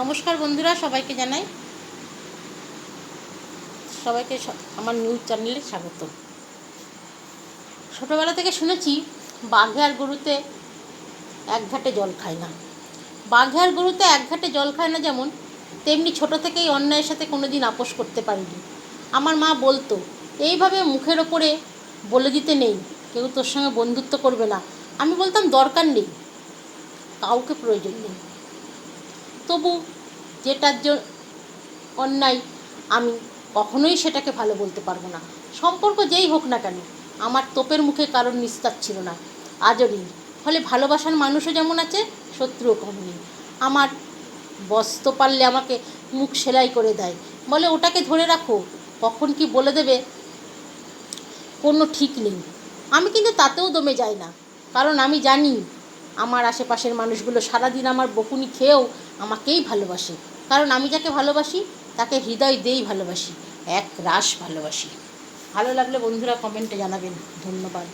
নমস্কার বন্ধুরা, সবাইকে জানাই। সবাইকে আমার নিউজ চ্যানেলে স্বাগত। ছোটোবেলা থেকে শুনেছি, বাঘে আর গরুতে এক ঘাটে জল খায় না। বাঘে আর গরুতে এক ঘাটে জল খায় না যেমন, তেমনি ছোট থেকেই অন্যায়ের সাথে কোনো দিন আপোষ করতে পারিনি। আমার মা বলতো, এইভাবে মুখের ওপরে বলে দিতে নেই, কেউ তোর সঙ্গে বন্ধুত্ব করবে না। আমি বলতাম, দরকার নেই, কাউকে প্রয়োজন নেই। তবু যেটার জন্য অন্যায় আমি কখনোই সেটাকে ভালো বলতে পারব না। সম্পর্ক যেই হোক না কেন, আমার তোপের মুখে কারোর নিস্তার ছিল না, আজও নেই। ফলে ভালোবাসার মানুষও যেমন আছে, শত্রুও কম নেই। আমার বস্ত পারলে আমাকে মুখ সেলাই করে দেয়। বলে ওটাকে ধরে রাখো, কখন কি বলে দেবে? কোনো ঠিক নেই। আমি কিন্তু তাতেও দমে যাই না। কারণ আমি জানি, আমার আশেপাশের মানুষগুলো সারাদিন আমার বকুনি খেয়েও আমাকেই ভালোবাসে। কারণ আমি যাকে ভালোবাসি, তাকে হৃদয় দিয়েই ভালোবাসি। এক রাস ভালোবাসি। ভালো লাগলে বন্ধুরা কমেন্টে জানাবেন। ধন্যবাদ।